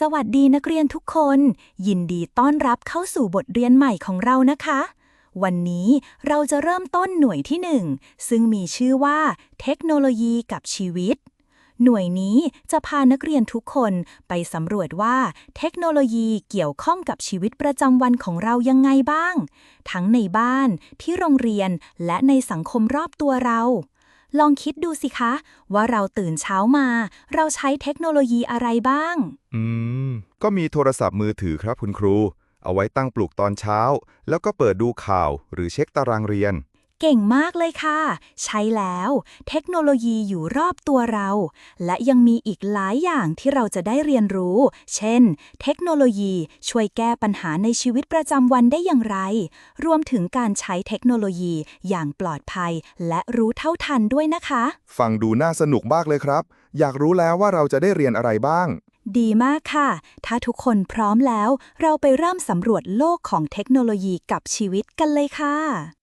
สวัสดีนักเรียนทุกคน ยินดีต้อนรับเข้าสู่บทเรียนใหม่ของเรานะคะ วันนี้เราจะเริ่มต้นหน่วยที่หนึ่งซึ่งมีชื่อว่า เทคโนโลยีกับชีวิต หน่วยนี้จะพานักเรียนทุกคนไปสำรวจว่า เทคโนโลยีเกี่ยวข้องกับชีวิตประจำวันของเรายังไงบ้าง ทั้งในบ้านที่โรงเรียนและในสังคมรอบตัวเรา ลองคิดดูสิคะ ว่าเราตื่นเช้ามา เราใช้เทคโนโลยีอะไรบ้าง อืม ก็มีโทรศัพท์มือถือครับคุณครู เอาไว้ตั้งปลุกตอนเช้า แล้วก็เปิดดูข่าวหรือเช็คตารางเรียน เก่งมากเลยค่ะ ใช้แล้ว เทคโนโลยีอยู่รอบตัวเรา และยังมีอีกหลายอย่างที่เราจะได้เรียนรู้ เช่น เทคโนโลยีช่วยแก้ปัญหาในชีวิตประจำวันได้อย่างไร รวมถึงการใช้เทคโนโลยีอย่างปลอดภัย และรู้เท่าทันด้วยนะคะ ฟังดูน่าสนุกมากเลยครับ อยากรู้แล้วว่าเราจะได้เรียนอะไรบ้างดีมากค่ะ ถ้าทุกคนพร้อมแล้ว เราไปเริ่มสำรวจโลกของเทคโนโลยีกับชีวิตกันเลยค่ะ